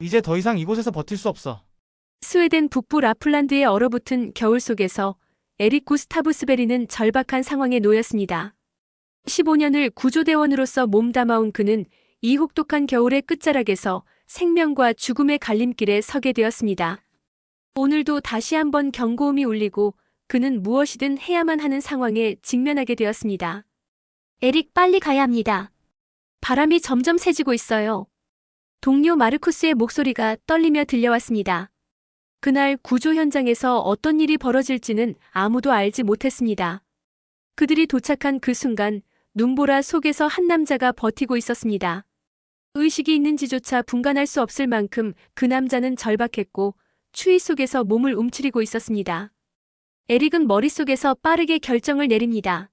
이제 더 이상 이곳에서 버틸 수 없어. 스웨덴 북부 라플란드의 얼어붙은 겨울 속에서 에릭 구스타브 스 베리는 절박한 상황에 놓였습니다. 15년을 구조대원으로서 몸담아온 그는 이 혹독한 겨울의 끝자락에서 생명과 죽음의 갈림길에 서게 되었습니다. 오늘도 다시 한번 경고음이 울리고 그는 무엇이든 해야만 하는 상황에 직면하게 되었습니다. 에릭 빨리 가야 합니다. 바람이 점점 세지고 있어요. 동료 마르쿠스의 목소리가 떨리며 들려왔습니다. 그날 구조 현장에서 어떤 일이 벌어질지는 아무도 알지 못했습니다. 그들이 도착한 그 순간 눈보라 속에서 한 남자가 버티고 있었습니다. 의식이 있는지조차 분간할 수 없을 만큼 그 남자는 절박했고 추위 속에서 몸을 움츠리고 있었습니다. 에릭은 머릿속에서 빠르게 결정을 내립니다.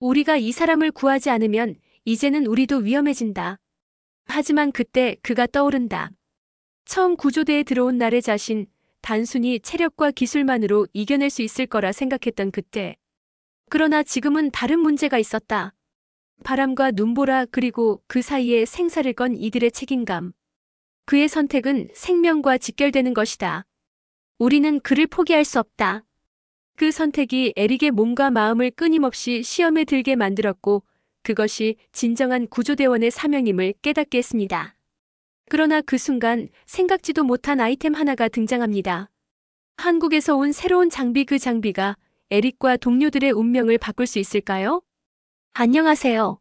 우리가 이 사람을 구하지 않으면 이제는 우리도 위험해진다. 하지만 그때 그가 떠오른다. 처음 구조대에 들어온 날의 자신, 단순히 체력과 기술만으로 이겨낼 수 있을 거라 생각했던 그때. 그러나 지금은 다른 문제가 있었다. 바람과 눈보라 그리고 그 사이에 생사를 건 이들의 책임감. 그의 선택은 생명과 직결되는 것이다. 우리는 그를 포기할 수 없다. 그 선택이 에릭의 몸과 마음을 끊임없이 시험에 들게 만들었고 그것이 진정한 구조대원의 사명임을 깨닫게 했습니다. 그러나 그 순간 생각지도 못한 아이템 하나가 등장합니다. 한국에서 온 새로운 장비 그 장비가 에릭과 동료들의 운명을 바꿀 수 있을까요? 안녕하세요.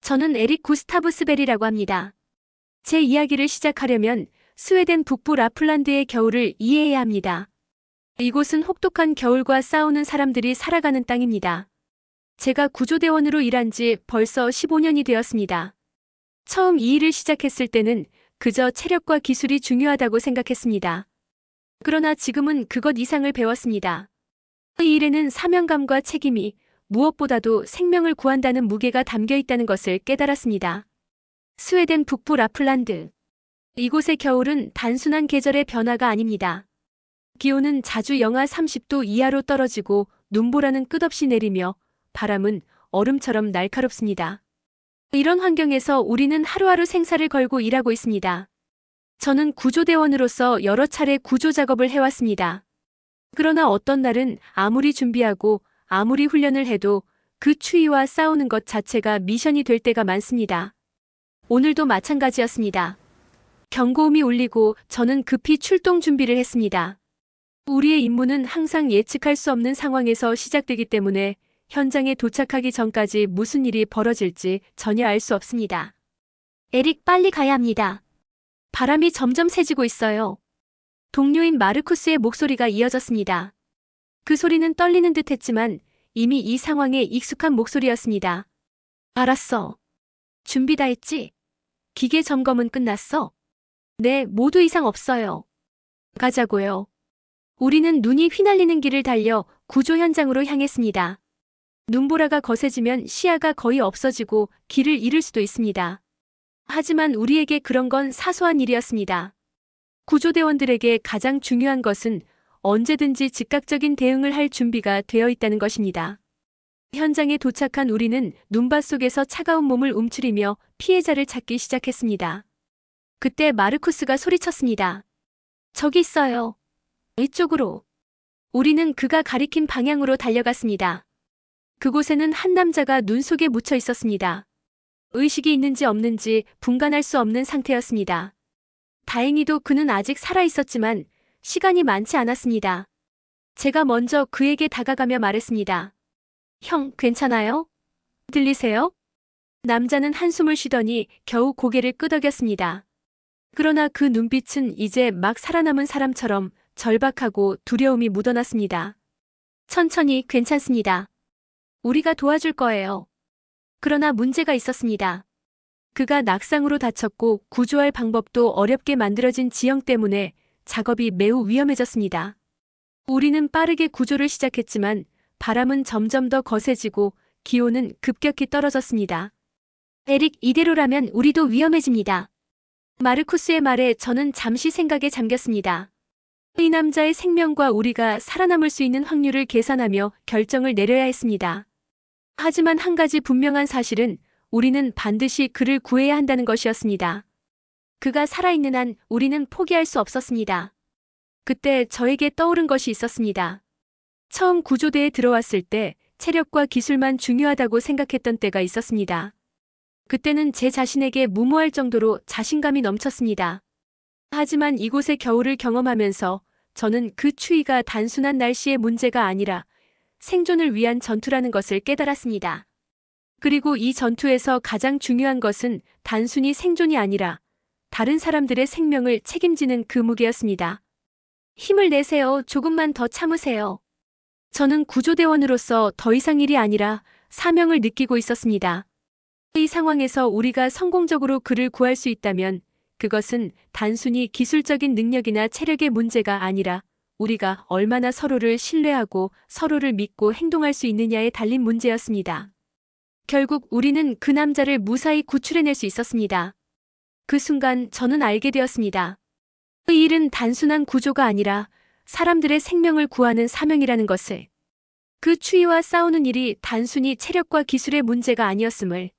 저는 에릭 구스타브스벨이라고 합니다. 제 이야기를 시작하려면 스웨덴 북부 라플란드의 겨울을 이해해야 합니다. 이곳은 혹독한 겨울과 싸우는 사람들이 살아가는 땅입니다. 제가 구조대원으로 일한 지 벌써 15년이 되었습니다. 처음 이 일을 시작했을 때는 그저 체력과 기술이 중요하다고 생각했습니다. 그러나 지금은 그것 이상을 배웠습니다. 이 일에는 사명감과 책임이 무엇보다도 생명을 구한다는 무게가 담겨 있다는 것을 깨달았습니다. 스웨덴 북부 라플란드. 이곳의 겨울은 단순한 계절의 변화가 아닙니다. 기온은 자주 영하 30도 이하로 떨어지고 눈보라는 끝없이 내리며 바람은 얼음처럼 날카롭습니다. 이런 환경에서 우리는 하루하루 생사를 걸고 일하고 있습니다. 저는 구조대원으로서 여러 차례 구조 작업을 해왔습니다. 그러나 어떤 날은 아무리 준비하고 아무리 훈련을 해도 그 추위와 싸우는 것 자체가 미션이 될 때가 많습니다. 오늘도 마찬가지였습니다. 경고음이 울리고 저는 급히 출동 준비를 했습니다. 우리의 임무는 항상 예측할 수 없는 상황에서 시작되기 때문에 현장에 도착하기 전까지 무슨 일이 벌어질지 전혀 알 수 없습니다. 에릭 빨리 가야 합니다. 바람이 점점 세지고 있어요. 동료인 마르쿠스의 목소리가 이어졌습니다. 그 소리는 떨리는 듯 했지만 이미 이 상황에 익숙한 목소리였습니다. 알았어. 준비 다 했지? 기계 점검은 끝났어? 네, 모두 이상 없어요. 가자고요. 우리는 눈이 휘날리는 길을 달려 구조 현장으로 향했습니다. 눈보라가 거세지면 시야가 거의 없어지고 길을 잃을 수도 있습니다. 하지만 우리에게 그런 건 사소한 일이었습니다. 구조대원들에게 가장 중요한 것은 언제든지 즉각적인 대응을 할 준비가 되어 있다는 것입니다. 현장에 도착한 우리는 눈밭 속에서 차가운 몸을 움츠리며 피해자를 찾기 시작했습니다. 그때 마르쿠스가 소리쳤습니다. 저기 있어요. 이쪽으로. 우리는 그가 가리킨 방향으로 달려갔습니다. 그곳에는 한 남자가 눈 속에 묻혀 있었습니다. 의식이 있는지 없는지 분간할 수 없는 상태였습니다. 다행히도 그는 아직 살아 있었지만 시간이 많지 않았습니다. 제가 먼저 그에게 다가가며 말했습니다. 형, 괜찮아요? 들리세요? 남자는 한숨을 쉬더니 겨우 고개를 끄덕였습니다. 그러나 그 눈빛은 이제 막 살아남은 사람처럼 절박하고 두려움이 묻어났습니다. 천천히 괜찮습니다. 우리가 도와줄 거예요. 그러나 문제가 있었습니다. 그가 낙상으로 다쳤고 구조할 방법도 어렵게 만들어진 지형 때문에 작업이 매우 위험해졌습니다. 우리는 빠르게 구조를 시작했지만 바람은 점점 더 거세지고 기온은 급격히 떨어졌습니다. 에릭, 이대로라면 우리도 위험해집니다. 마르쿠스의 말에 저는 잠시 생각에 잠겼습니다. 이 남자의 생명과 우리가 살아남을 수 있는 확률을 계산하며 결정을 내려야 했습니다. 하지만 한 가지 분명한 사실은 우리는 반드시 그를 구해야 한다는 것이었습니다. 그가 살아있는 한 우리는 포기할 수 없었습니다. 그때 저에게 떠오른 것이 있었습니다. 처음 구조대에 들어왔을 때 체력과 기술만 중요하다고 생각했던 때가 있었습니다. 그때는 제 자신에게 무모할 정도로 자신감이 넘쳤습니다. 하지만 이곳의 겨울을 경험하면서 저는 그 추위가 단순한 날씨의 문제가 아니라 생존을 위한 전투라는 것을 깨달았습니다. 그리고 이 전투에서 가장 중요한 것은 단순히 생존이 아니라 다른 사람들의 생명을 책임지는 그 무게였습니다. 힘을 내세요. 조금만 더 참으세요. 저는 구조대원으로서 더 이상 일이 아니라 사명을 느끼고 있었습니다. 이 상황에서 우리가 성공적으로 그를 구할 수 있다면 그것은 단순히 기술적인 능력이나 체력의 문제가 아니라 우리가 얼마나 서로를 신뢰하고 서로를 믿고 행동할 수 있느냐에 달린 문제였습니다. 결국 우리는 그 남자를 무사히 구출해낼 수 있었습니다. 그 순간 저는 알게 되었습니다. 이 일은 단순한 구조가 아니라 사람들의 생명을 구하는 사명이라는 것을. 그 추위와 싸우는 일이 단순히 체력과 기술의 문제가 아니었음을.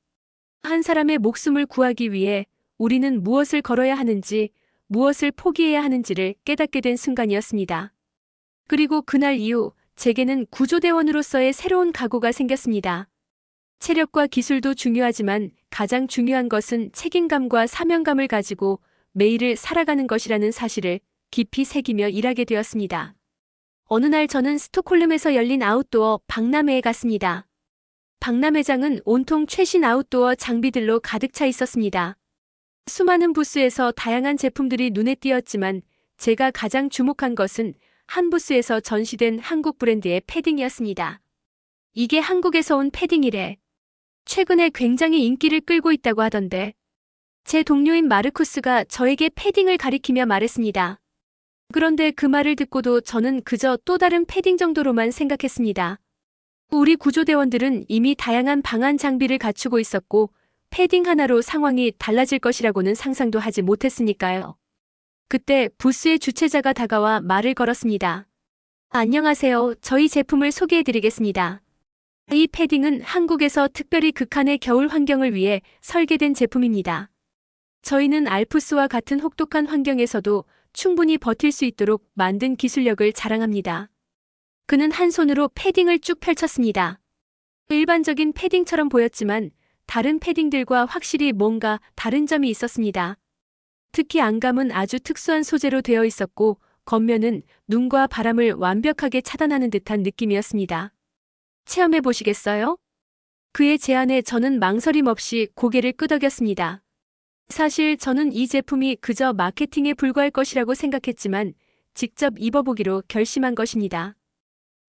한 사람의 목숨을 구하기 위해 우리는 무엇을 걸어야 하는지, 무엇을 포기해야 하는지를 깨닫게 된 순간이었습니다. 그리고 그날 이후 제게는 구조대원으로서의 새로운 각오가 생겼습니다. 체력과 기술도 중요하지만 가장 중요한 것은 책임감과 사명감을 가지고 매일을 살아가는 것이라는 사실을 깊이 새기며 일하게 되었습니다. 어느 날 저는 스톡홀름에서 열린 아웃도어 박람회에 갔습니다. 박람회장은 온통 최신 아웃도어 장비들로 가득 차 있었습니다. 수많은 부스에서 다양한 제품들이 눈에 띄었지만 제가 가장 주목한 것은 한 부스에서 전시된 한국 브랜드의 패딩이었습니다. 이게 한국에서 온 패딩이래. 최근에 굉장히 인기를 끌고 있다고 하던데. 제 동료인 마르쿠스가 저에게 패딩을 가리키며 말했습니다. 그런데 그 말을 듣고도 저는 그저 또 다른 패딩 정도로만 생각했습니다. 우리 구조대원들은 이미 다양한 방한 장비를 갖추고 있었고 패딩 하나로 상황이 달라질 것이라고는 상상도 하지 못했으니까요. 그때 부스의 주최자가 다가와 말을 걸었습니다. 안녕하세요. 저희 제품을 소개해드리겠습니다. 이 패딩은 한국에서 특별히 극한의 겨울 환경을 위해 설계된 제품입니다. 저희는 알프스와 같은 혹독한 환경에서도 충분히 버틸 수 있도록 만든 기술력을 자랑합니다. 그는 한 손으로 패딩을 쭉 펼쳤습니다. 일반적인 패딩처럼 보였지만 다른 패딩들과 확실히 뭔가 다른 점이 있었습니다. 특히 안감은 아주 특수한 소재로 되어 있었고 겉면은 눈과 바람을 완벽하게 차단하는 듯한 느낌이었습니다. 체험해 보시겠어요? 그의 제안에 저는 망설임 없이 고개를 끄덕였습니다. 사실 저는 이 제품이 그저 마케팅에 불과할 것이라고 생각했지만 직접 입어보기로 결심한 것입니다.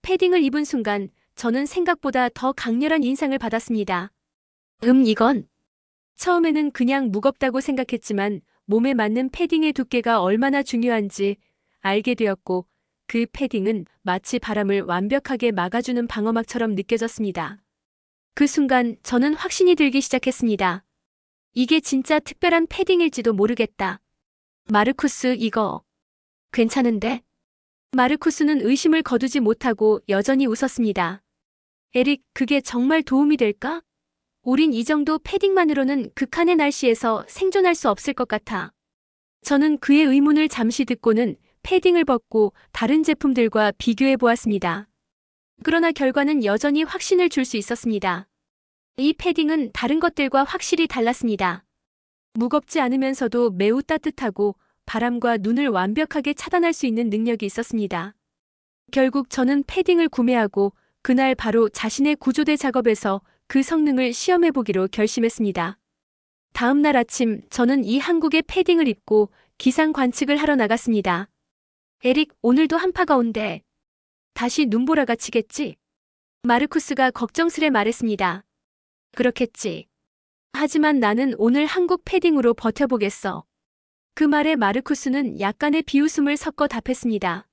패딩을 입은 순간 저는 생각보다 더 강렬한 인상을 받았습니다. 음, 이건. 처음에는 그냥 무겁다고 생각했지만 몸에 맞는 패딩의 두께가 얼마나 중요한지 알게 되었고 그 패딩은 마치 바람을 완벽하게 막아주는 방어막처럼 느껴졌습니다. 그 순간 저는 확신이 들기 시작했습니다. 이게 진짜 특별한 패딩일지도 모르겠다. 마르쿠스, 이거. 괜찮은데? 마르쿠스는 의심을 거두지 못하고 여전히 웃었습니다. 에릭, 그게 정말 도움이 될까? 우린 이 정도 패딩만으로는 극한의 날씨에서 생존할 수 없을 것 같아. 저는 그의 의문을 잠시 듣고는 패딩을 벗고 다른 제품들과 비교해 보았습니다. 그러나 결과는 여전히 확신을 줄 수 있었습니다. 이 패딩은 다른 것들과 확실히 달랐습니다. 무겁지 않으면서도 매우 따뜻하고 바람과 눈을 완벽하게 차단할 수 있는 능력이 있었습니다. 결국 저는 패딩을 구매하고 그날 바로 자신의 구조대 작업에서 그 성능을 시험해 보기로 결심했습니다. 다음 날 아침 저는 이 한국의 패딩을 입고 기상 관측을 하러 나갔습니다. 에릭, 오늘도 한파가 온대. 다시 눈보라가 치겠지? 마르쿠스가 걱정스레 말했습니다. 그렇겠지. 하지만 나는 오늘 한국 패딩으로 버텨보겠어. 그 말에 마르쿠스는 약간의 비웃음을 섞어 답했습니다.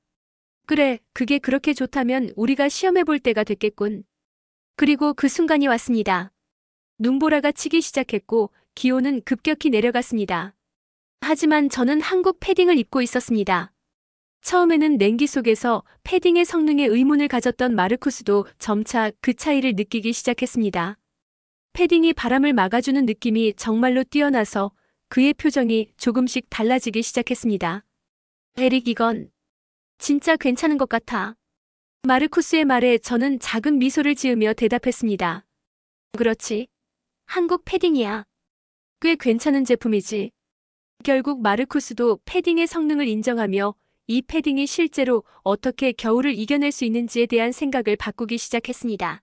그래, 그게 그렇게 좋다면 우리가 시험해 볼 때가 됐겠군. 그리고 그 순간이 왔습니다. 눈보라가 치기 시작했고 기온은 급격히 내려갔습니다. 하지만 저는 한국 패딩을 입고 있었습니다. 처음에는 냉기 속에서 패딩의 성능에 의문을 가졌던 마르쿠스도 점차 그 차이를 느끼기 시작했습니다. 패딩이 바람을 막아주는 느낌이 정말로 뛰어나서 그의 표정이 조금씩 달라지기 시작했습니다. 에릭 이건 진짜 괜찮은 것 같아. 마르쿠스의 말에 저는 작은 미소를 지으며 대답했습니다. 그렇지. 한국 패딩이야. 꽤 괜찮은 제품이지. 결국 마르쿠스도 패딩의 성능을 인정하며 이 패딩이 실제로 어떻게 겨울을 이겨낼 수 있는지에 대한 생각을 바꾸기 시작했습니다.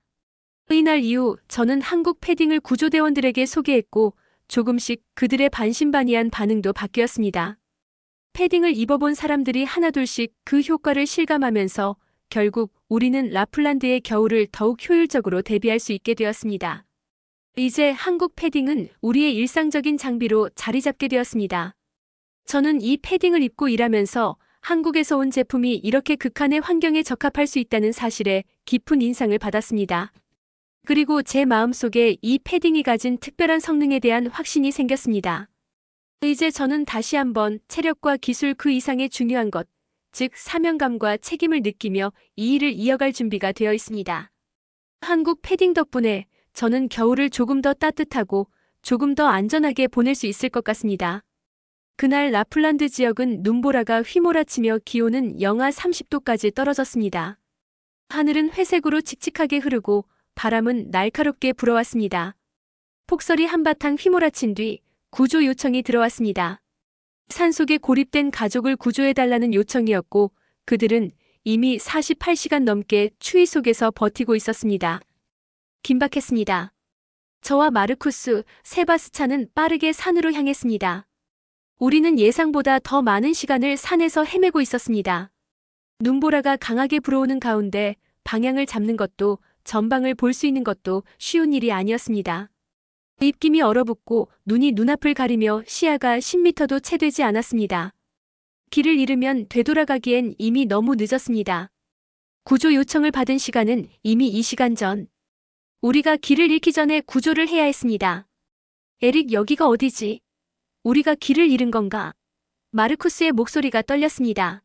이날 이후 저는 한국 패딩을 구조대원들에게 소개했고 조금씩 그들의 반신반의한 반응도 바뀌었습니다. 패딩을 입어본 사람들이 하나둘씩 그 효과를 실감하면서 결국 우리는 라플란드의 겨울을 더욱 효율적으로 대비할 수 있게 되었습니다. 이제 한국 패딩은 우리의 일상적인 장비로 자리 잡게 되었습니다. 저는 이 패딩을 입고 일하면서 한국에서 온 제품이 이렇게 극한의 환경에 적합할 수 있다는 사실에 깊은 인상을 받았습니다. 그리고 제 마음속에 이 패딩이 가진 특별한 성능에 대한 확신이 생겼습니다. 이제 저는 다시 한번 체력과 기술 그 이상의 중요한 것, 즉 사명감과 책임을 느끼며 이 일을 이어갈 준비가 되어 있습니다. 한국 패딩 덕분에 저는 겨울을 조금 더 따뜻하고 조금 더 안전하게 보낼 수 있을 것 같습니다. 그날 라플란드 지역은 눈보라가 휘몰아치며 기온은 영하 30도까지 떨어졌습니다. 하늘은 회색으로 칙칙하게 흐르고 바람은 날카롭게 불어왔습니다. 폭설이 한바탕 휘몰아친 뒤 구조 요청이 들어왔습니다. 산속에 고립된 가족을 구조해달라는 요청이었고 그들은 이미 48시간 넘게 추위 속에서 버티고 있었습니다. 긴박했습니다. 저와 마르쿠스, 세바스찬은 빠르게 산으로 향했습니다. 우리는 예상보다 더 많은 시간을 산에서 헤매고 있었습니다. 눈보라가 강하게 불어오는 가운데 방향을 잡는 것도 전방을 볼 수 있는 것도 쉬운 일이 아니었습니다. 입김이 얼어붙고 눈이 눈앞을 가리며 시야가 10미터도 채 되지 않았습니다. 길을 잃으면 되돌아가기엔 이미 너무 늦었습니다. 구조 요청을 받은 시간은 이미 2시간 전. 우리가 길을 잃기 전에 구조를 해야 했습니다. 에릭 여기가 어디지? 우리가 길을 잃은 건가? 마르쿠스의 목소리가 떨렸습니다.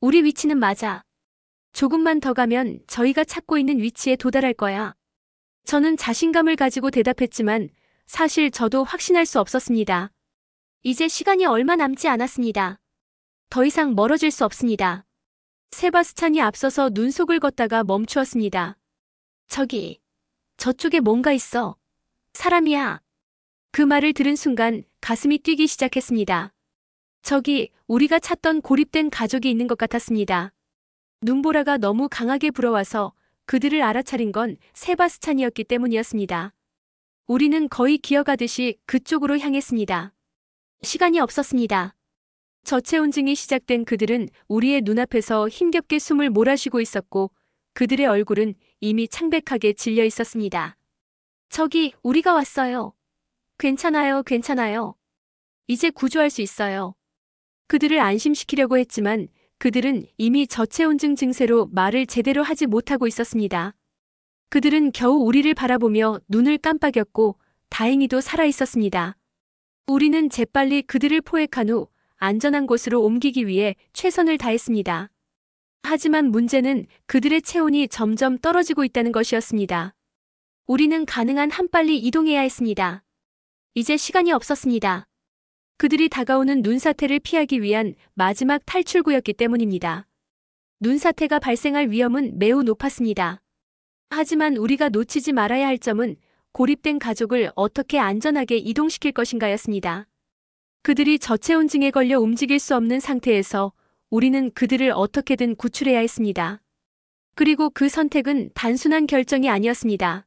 우리 위치는 맞아. 조금만 더 가면 저희가 찾고 있는 위치에 도달할 거야. 저는 자신감을 가지고 대답했지만 사실 저도 확신할 수 없었습니다. 이제 시간이 얼마 남지 않았습니다. 더 이상 멀어질 수 없습니다. 세바스찬이 앞서서 눈속을 걷다가 멈추었습니다. 저기, 저쪽에 뭔가 있어. 사람이야. 그 말을 들은 순간 가슴이 뛰기 시작했습니다. 저기 우리가 찾던 고립된 가족이 있는 것 같았습니다. 눈보라가 너무 강하게 불어와서 그들을 알아차린 건 세바스찬이었기 때문이었습니다. 우리는 거의 기어가듯이 그쪽으로 향했습니다. 시간이 없었습니다. 저체온증이 시작된 그들은 우리의 눈앞에서 힘겹게 숨을 몰아쉬고 있었고 그들의 얼굴은 이미 창백하게 질려 있었습니다. 저기 우리가 왔어요. 괜찮아요, 괜찮아요. 이제 구조할 수 있어요. 그들을 안심시키려고 했지만 그들은 이미 저체온증 증세로 말을 제대로 하지 못하고 있었습니다. 그들은 겨우 우리를 바라보며 눈을 깜빡였고 다행히도 살아 있었습니다. 우리는 재빨리 그들을 포획한 후 안전한 곳으로 옮기기 위해 최선을 다했습니다. 하지만 문제는 그들의 체온이 점점 떨어지고 있다는 것이었습니다. 우리는 가능한 한 빨리 이동해야 했습니다. 이제 시간이 없었습니다. 그들이 다가오는 눈사태를 피하기 위한 마지막 탈출구였기 때문입니다. 눈사태가 발생할 위험은 매우 높았습니다. 하지만 우리가 놓치지 말아야 할 점은 고립된 가족을 어떻게 안전하게 이동시킬 것인가였습니다. 그들이 저체온증에 걸려 움직일 수 없는 상태에서 우리는 그들을 어떻게든 구출해야 했습니다. 그리고 그 선택은 단순한 결정이 아니었습니다.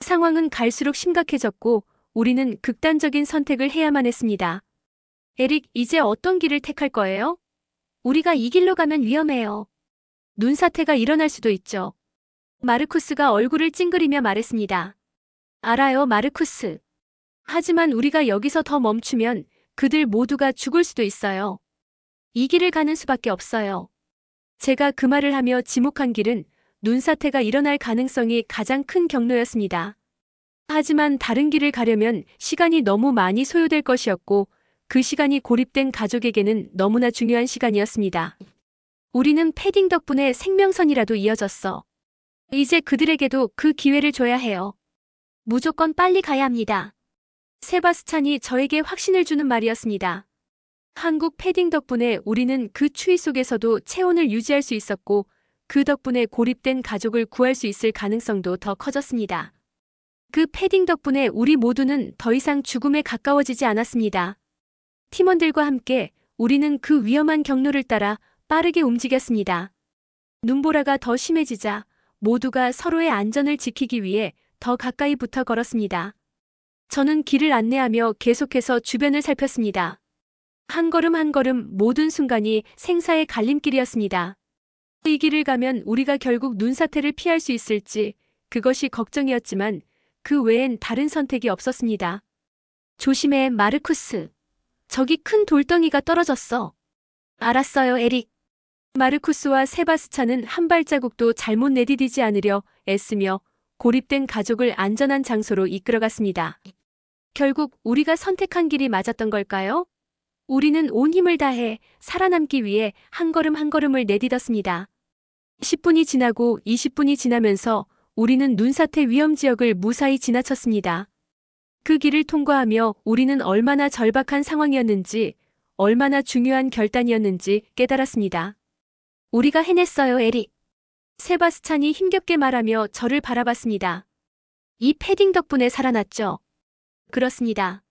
상황은 갈수록 심각해졌고 우리는 극단적인 선택을 해야만 했습니다. 에릭, 이제 어떤 길을 택할 거예요? 우리가 이 길로 가면 위험해요. 눈사태가 일어날 수도 있죠. 마르쿠스가 얼굴을 찡그리며 말했습니다. 알아요, 마르쿠스. 하지만 우리가 여기서 더 멈추면 그들 모두가 죽을 수도 있어요. 이 길을 가는 수밖에 없어요. 제가 그 말을 하며 지목한 길은 눈사태가 일어날 가능성이 가장 큰 경로였습니다. 하지만 다른 길을 가려면 시간이 너무 많이 소요될 것이었고 그 시간이 고립된 가족에게는 너무나 중요한 시간이었습니다. 우리는 패딩 덕분에 생명선이라도 이어졌어. 이제 그들에게도 그 기회를 줘야 해요. 무조건 빨리 가야 합니다. 세바스찬이 저에게 확신을 주는 말이었습니다. 한국 패딩 덕분에 우리는 그 추위 속에서도 체온을 유지할 수 있었고 그 덕분에 고립된 가족을 구할 수 있을 가능성도 더 커졌습니다. 그 패딩 덕분에 우리 모두는 더 이상 죽음에 가까워지지 않았습니다. 팀원들과 함께 우리는 그 위험한 경로를 따라 빠르게 움직였습니다. 눈보라가 더 심해지자 모두가 서로의 안전을 지키기 위해 더 가까이 붙어 걸었습니다. 저는 길을 안내하며 계속해서 주변을 살폈습니다. 한 걸음 한 걸음 모든 순간이 생사의 갈림길이었습니다. 이 길을 가면 우리가 결국 눈사태를 피할 수 있을지 그것이 걱정이었지만 그 외엔 다른 선택이 없었습니다. 조심해, 마르쿠스. 저기 큰 돌덩이가 떨어졌어. 알았어요, 에릭. 마르쿠스와 세바스찬은 한 발자국도 잘못 내디디지 않으려 애쓰며 고립된 가족을 안전한 장소로 이끌어갔습니다. 결국 우리가 선택한 길이 맞았던 걸까요? 우리는 온 힘을 다해 살아남기 위해 한 걸음 한 걸음을 내딛었습니다. 10분이 지나고 20분이 지나면서 우리는 눈사태 위험 지역을 무사히 지나쳤습니다. 그 길을 통과하며 우리는 얼마나 절박한 상황이었는지, 얼마나 중요한 결단이었는지 깨달았습니다. 우리가 해냈어요, 에릭. 세바스찬이 힘겹게 말하며 저를 바라봤습니다. 이 패딩 덕분에 살아났죠? 그렇습니다.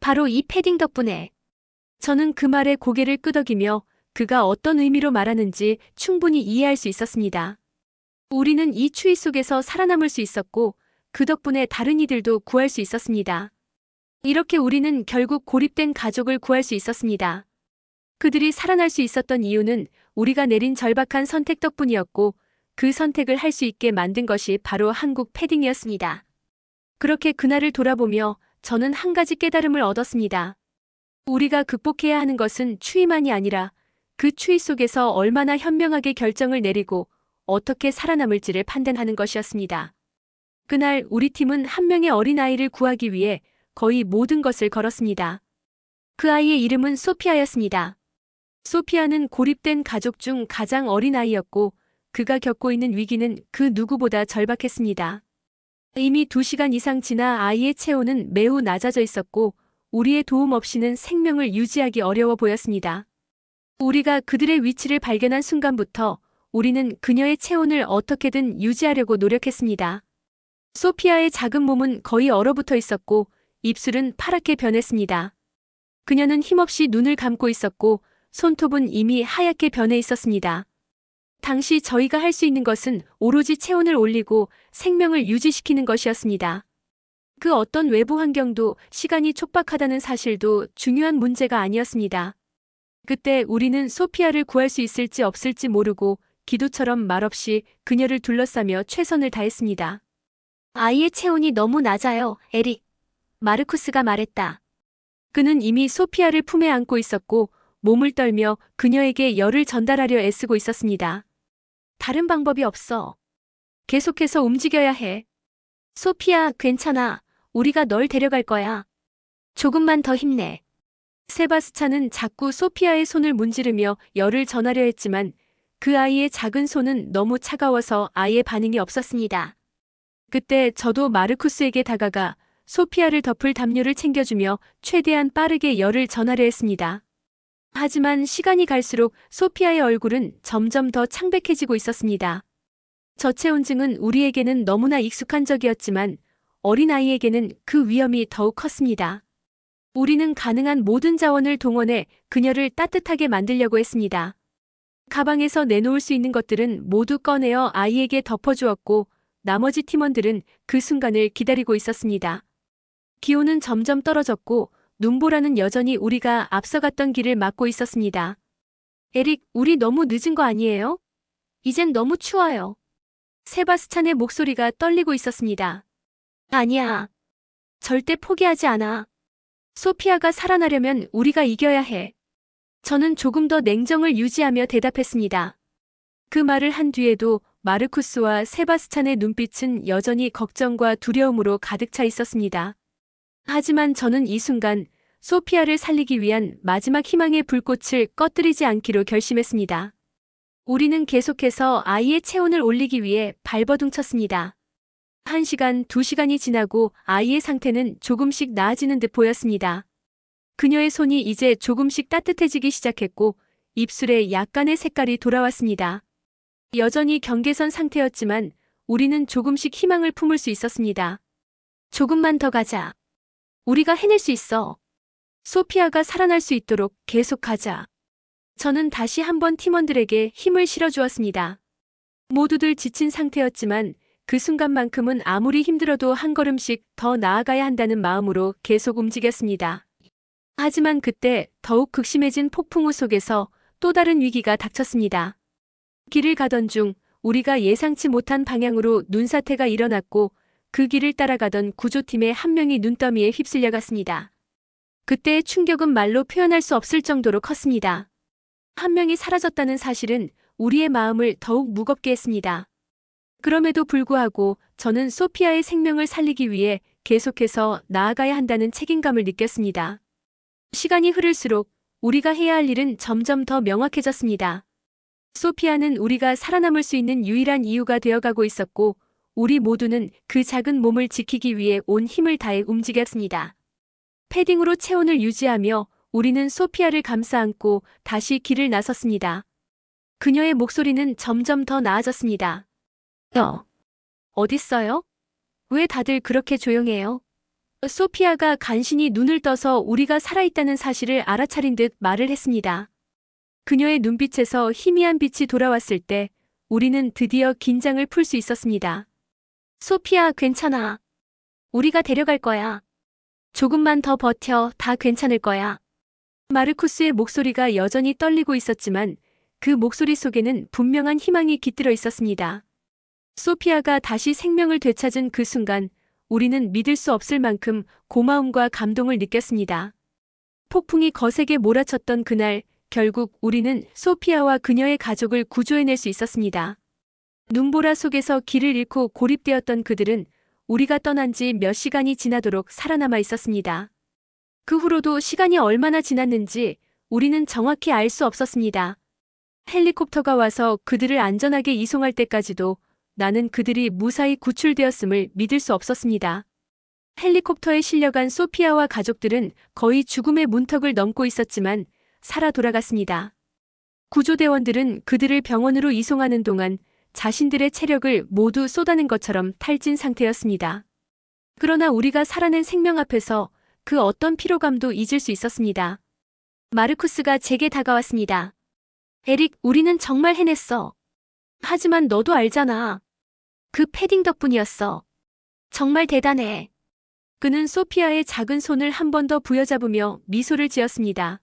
바로 이 패딩 덕분에. 저는 그 말에 고개를 끄덕이며 그가 어떤 의미로 말하는지 충분히 이해할 수 있었습니다. 우리는 이 추위 속에서 살아남을 수 있었고 그 덕분에 다른 이들도 구할 수 있었습니다. 이렇게 우리는 결국 고립된 가족을 구할 수 있었습니다. 그들이 살아날 수 있었던 이유는 우리가 내린 절박한 선택 덕분이었고 그 선택을 할 수 있게 만든 것이 바로 한국 패딩이었습니다. 그렇게 그날을 돌아보며 저는 한 가지 깨달음을 얻었습니다. 우리가 극복해야 하는 것은 추위만이 아니라 그 추위 속에서 얼마나 현명하게 결정을 내리고 어떻게 살아남을지를 판단하는 것이었습니다. 그날 우리 팀은 한 명의 어린아이를 구하기 위해 거의 모든 것을 걸었습니다. 그 아이의 이름은 소피아였습니다. 소피아는 고립된 가족 중 가장 어린 아이였고 그가 겪고 있는 위기는 그 누구보다 절박했습니다. 이미 두 시간 이상 지나 아이의 체온은 매우 낮아져 있었고 우리의 도움 없이는 생명을 유지하기 어려워 보였습니다. 우리가 그들의 위치를 발견한 순간부터 우리는 그녀의 체온을 어떻게든 유지하려고 노력했습니다. 소피아의 작은 몸은 거의 얼어붙어 있었고 입술은 파랗게 변했습니다. 그녀는 힘없이 눈을 감고 있었고 손톱은 이미 하얗게 변해 있었습니다. 당시 저희가 할 수 있는 것은 오로지 체온을 올리고 생명을 유지시키는 것이었습니다. 그 어떤 외부 환경도 시간이 촉박하다는 사실도 중요한 문제가 아니었습니다. 그때 우리는 소피아를 구할 수 있을지 없을지 모르고 기도처럼 말없이 그녀를 둘러싸며 최선을 다했습니다. 아이의 체온이 너무 낮아요, 에릭. 마르쿠스가 말했다. 그는 이미 소피아를 품에 안고 있었고 몸을 떨며 그녀에게 열을 전달하려 애쓰고 있었습니다. 다른 방법이 없어. 계속해서 움직여야 해. 소피아, 괜찮아. 우리가 널 데려갈 거야. 조금만 더 힘내. 세바스찬은 자꾸 소피아의 손을 문지르며 열을 전하려 했지만 그 아이의 작은 손은 너무 차가워서 아예 반응이 없었습니다. 그때 저도 마르쿠스에게 다가가 소피아를 덮을 담요를 챙겨주며 최대한 빠르게 열을 전하려 했습니다. 하지만 시간이 갈수록 소피아의 얼굴은 점점 더 창백해지고 있었습니다. 저체온증은 우리에게는 너무나 익숙한 적이었지만 어린아이에게는 그 위험이 더욱 컸습니다. 우리는 가능한 모든 자원을 동원해 그녀를 따뜻하게 만들려고 했습니다. 가방에서 내놓을 수 있는 것들은 모두 꺼내어 아이에게 덮어주었고 나머지 팀원들은 그 순간을 기다리고 있었습니다. 기온은 점점 떨어졌고 눈보라는 여전히 우리가 앞서갔던 길을 막고 있었습니다. 에릭, 우리 너무 늦은 거 아니에요? 이젠 너무 추워요. 세바스찬의 목소리가 떨리고 있었습니다. 아니야. 절대 포기하지 않아. 소피아가 살아나려면 우리가 이겨야 해. 저는 조금 더 냉정을 유지하며 대답했습니다. 그 말을 한 뒤에도 마르쿠스와 세바스찬의 눈빛은 여전히 걱정과 두려움으로 가득 차 있었습니다. 하지만 저는 이 순간 소피아를 살리기 위한 마지막 희망의 불꽃을 꺼뜨리지 않기로 결심했습니다. 우리는 계속해서 아이의 체온을 올리기 위해 발버둥 쳤습니다. 한 시간, 두 시간이 지나고 아이의 상태는 조금씩 나아지는 듯 보였습니다. 그녀의 손이 이제 조금씩 따뜻해지기 시작했고 입술에 약간의 색깔이 돌아왔습니다. 여전히 경계선 상태였지만 우리는 조금씩 희망을 품을 수 있었습니다. 조금만 더 가자. 우리가 해낼 수 있어. 소피아가 살아날 수 있도록 계속 가자. 저는 다시 한번 팀원들에게 힘을 실어주었습니다. 모두들 지친 상태였지만 그 순간만큼은 아무리 힘들어도 한 걸음씩 더 나아가야 한다는 마음으로 계속 움직였습니다. 하지만 그때 더욱 극심해진 폭풍우 속에서 또 다른 위기가 닥쳤습니다. 길을 가던 중 우리가 예상치 못한 방향으로 눈사태가 일어났고 그 길을 따라가던 구조팀의 한 명이 눈더미에 휩쓸려 갔습니다. 그때의 충격은 말로 표현할 수 없을 정도로 컸습니다. 한 명이 사라졌다는 사실은 우리의 마음을 더욱 무겁게 했습니다. 그럼에도 불구하고 저는 소피아의 생명을 살리기 위해 계속해서 나아가야 한다는 책임감을 느꼈습니다. 시간이 흐를수록 우리가 해야 할 일은 점점 더 명확해졌습니다. 소피아는 우리가 살아남을 수 있는 유일한 이유가 되어가고 있었고, 우리 모두는 그 작은 몸을 지키기 위해 온 힘을 다해 움직였습니다. 패딩으로 체온을 유지하며 우리는 소피아를 감싸 안고 다시 길을 나섰습니다. 그녀의 목소리는 점점 더 나아졌습니다. 너, 어딨어요? 왜 다들 그렇게 조용해요? 소피아가 간신히 눈을 떠서 우리가 살아있다는 사실을 알아차린 듯 말을 했습니다. 그녀의 눈빛에서 희미한 빛이 돌아왔을 때 우리는 드디어 긴장을 풀 수 있었습니다. 소피아, 괜찮아. 우리가 데려갈 거야. 조금만 더 버텨, 다 괜찮을 거야. 마르쿠스의 목소리가 여전히 떨리고 있었지만 그 목소리 속에는 분명한 희망이 깃들어 있었습니다. 소피아가 다시 생명을 되찾은 그 순간 우리는 믿을 수 없을 만큼 고마움과 감동을 느꼈습니다. 폭풍이 거세게 몰아쳤던 그날 결국 우리는 소피아와 그녀의 가족을 구조해낼 수 있었습니다. 눈보라 속에서 길을 잃고 고립되었던 그들은 우리가 떠난 지 몇 시간이 지나도록 살아남아 있었습니다. 그 후로도 시간이 얼마나 지났는지 우리는 정확히 알 수 없었습니다. 헬리콥터가 와서 그들을 안전하게 이송할 때까지도 나는 그들이 무사히 구출되었음을 믿을 수 없었습니다. 헬리콥터에 실려간 소피아와 가족들은 거의 죽음의 문턱을 넘고 있었지만 살아 돌아갔습니다. 구조대원들은 그들을 병원으로 이송하는 동안 자신들의 체력을 모두 쏟아낸 것처럼 탈진 상태였습니다. 그러나 우리가 살아낸 생명 앞에서 그 어떤 피로감도 잊을 수 있었습니다. 마르쿠스가 제게 다가왔습니다. 에릭, 우리는 정말 해냈어. 하지만 너도 알잖아. 그 패딩 덕분이었어. 정말 대단해. 그는 소피아의 작은 손을 한 번 더 부여잡으며 미소를 지었습니다.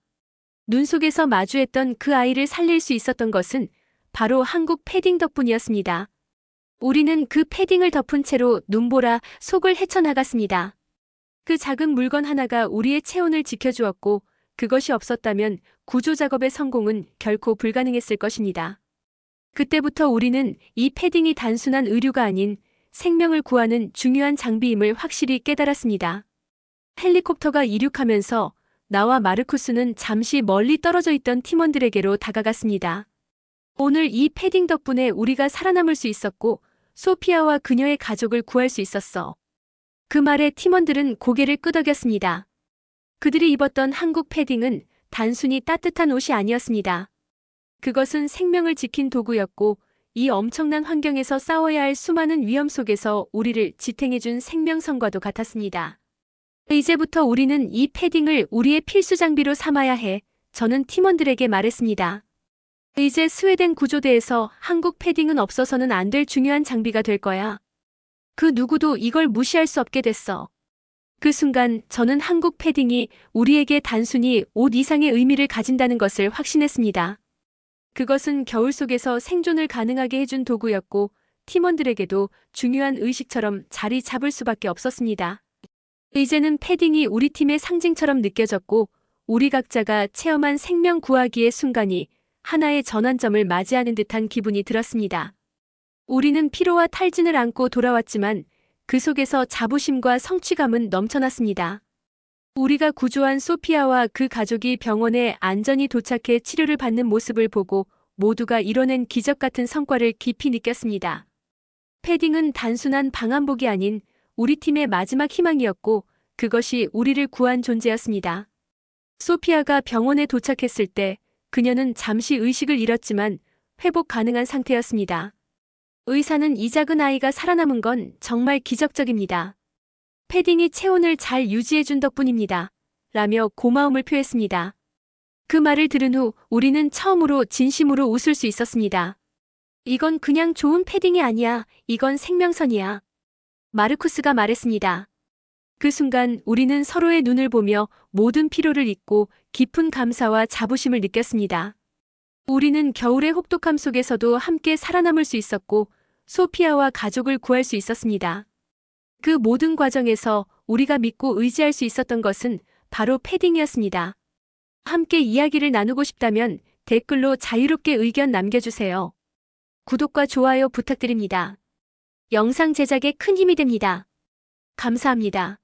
눈 속에서 마주했던 그 아이를 살릴 수 있었던 것은 바로 한국 패딩 덕분이었습니다. 우리는 그 패딩을 덮은 채로 눈보라 속을 헤쳐나갔습니다. 그 작은 물건 하나가 우리의 체온을 지켜주었고 그것이 없었다면 구조 작업의 성공은 결코 불가능했을 것입니다. 그때부터 우리는 이 패딩이 단순한 의류가 아닌 생명을 구하는 중요한 장비임을 확실히 깨달았습니다. 헬리콥터가 이륙하면서 나와 마르쿠스는 잠시 멀리 떨어져 있던 팀원들에게로 다가갔습니다. 오늘 이 패딩 덕분에 우리가 살아남을 수 있었고 소피아와 그녀의 가족을 구할 수 있었어. 그 말에 팀원들은 고개를 끄덕였습니다. 그들이 입었던 한국 패딩은 단순히 따뜻한 옷이 아니었습니다. 그것은 생명을 지킨 도구였고 이 엄청난 환경에서 싸워야 할 수많은 위험 속에서 우리를 지탱해준 생명선과도 같았습니다. 이제부터 우리는 이 패딩을 우리의 필수 장비로 삼아야 해. 저는 팀원들에게 말했습니다. 이제 스웨덴 구조대에서 한국 패딩은 없어서는 안 될 중요한 장비가 될 거야. 그 누구도 이걸 무시할 수 없게 됐어. 그 순간 저는 한국 패딩이 우리에게 단순히 옷 이상의 의미를 가진다는 것을 확신했습니다. 그것은 겨울 속에서 생존을 가능하게 해준 도구였고 팀원들에게도 중요한 의식처럼 자리 잡을 수밖에 없었습니다. 이제는 패딩이 우리 팀의 상징처럼 느껴졌고 우리 각자가 체험한 생명 구하기의 순간이 하나의 전환점을 맞이하는 듯한 기분이 들었습니다. 우리는 피로와 탈진을 안고 돌아왔지만 그 속에서 자부심과 성취감은 넘쳐났습니다. 우리가 구조한 소피아와 그 가족이 병원에 안전히 도착해 치료를 받는 모습을 보고 모두가 이뤄낸 기적 같은 성과를 깊이 느꼈습니다. 패딩은 단순한 방한복이 아닌 우리 팀의 마지막 희망이었고 그것이 우리를 구한 존재였습니다. 소피아가 병원에 도착했을 때 그녀는 잠시 의식을 잃었지만 회복 가능한 상태였습니다. 의사는 이 작은 아이가 살아남은 건 정말 기적적입니다. 패딩이 체온을 잘 유지해준 덕분입니다. 라며 고마움을 표했습니다. 그 말을 들은 후 우리는 처음으로 진심으로 웃을 수 있었습니다. 이건 그냥 좋은 패딩이 아니야. 이건 생명선이야. 마르쿠스가 말했습니다. 그 순간 우리는 서로의 눈을 보며 모든 피로를 잊고 깊은 감사와 자부심을 느꼈습니다. 우리는 겨울의 혹독함 속에서도 함께 살아남을 수 있었고 소피아와 가족을 구할 수 있었습니다. 그 모든 과정에서 우리가 믿고 의지할 수 있었던 것은 바로 패딩이었습니다. 함께 이야기를 나누고 싶다면 댓글로 자유롭게 의견 남겨주세요. 구독과 좋아요 부탁드립니다. 영상 제작에 큰 힘이 됩니다. 감사합니다.